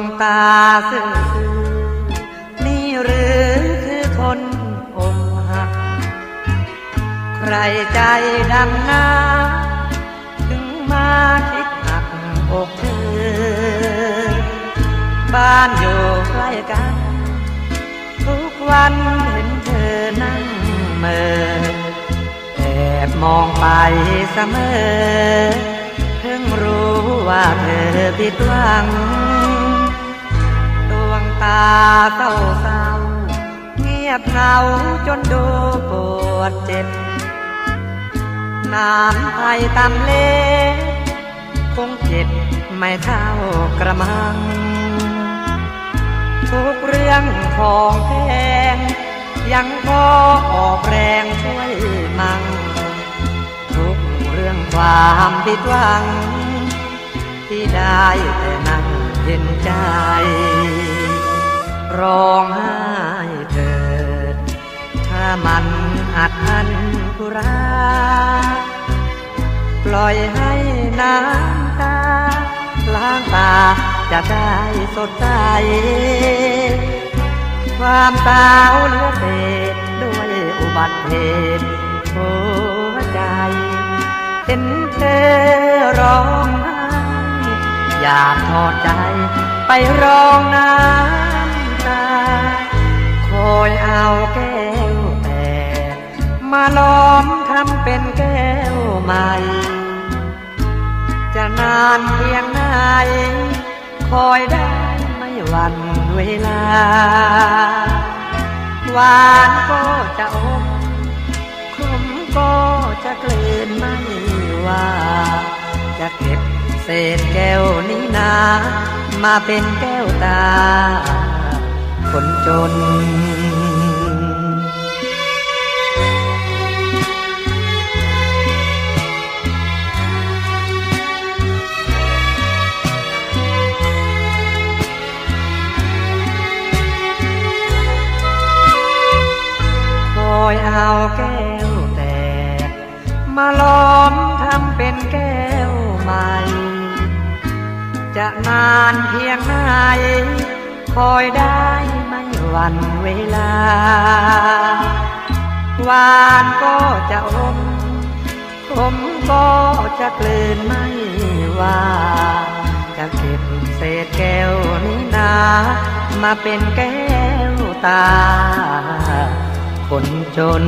งตาซื่อๆนี่หรือคือคนอกหัก ใครใจดำน้ำถึงมาคิดหักอกเธอ บ้านอยู่ใกล้กัน ทุกวันเห็นเธอนั่งเมอแอบมองไปเสมอเพิ่งรู้ว่าเธอผิดหวังาเศร้าเศร้าเงียบเหงาจนดูปวดเจ็บ น้ำไทยตำเล็คงเจ็บไม่เท่ากระมัง ทุกเรื่องของแพงยังพอออกแรงช่วยมั่งทุกเรื่องความผิดหวัง ที่ได้แต่นั่งเห็นใจ ร้องไห้เถิด ถ้ามันอัดอันกุรา ปล่อยให้น้ำตาล้างตาจะได้สดใส ความสาวเหลือเศษด้วยอุบัติเหตุหัวใจเห็นเธอร้องไห้อยากทอดใจไปร้องน้ำตา อยเอาแก้วแต่มาล้อมทำเป็นแก้วใหม่ จะนานเพียงไหนคอยได้ไม่หวันเวลา หวานก็จะอมขมก็จะกลืนไม่ว่า จะเก็บเศษแก้วนี้นา มาเป็นแก้วตา คนจน อยเอาแก้วแต่มาล้อมทำเป็นแก้วใหม่ จะนานเพียงไหนคอยได้ไม่หวันเวลา หวานก็จะอมขมก็จะกลืนไม่ว่าจะเก็บเศษแก้วนี้นา มาเป็นแก้วตา คนจน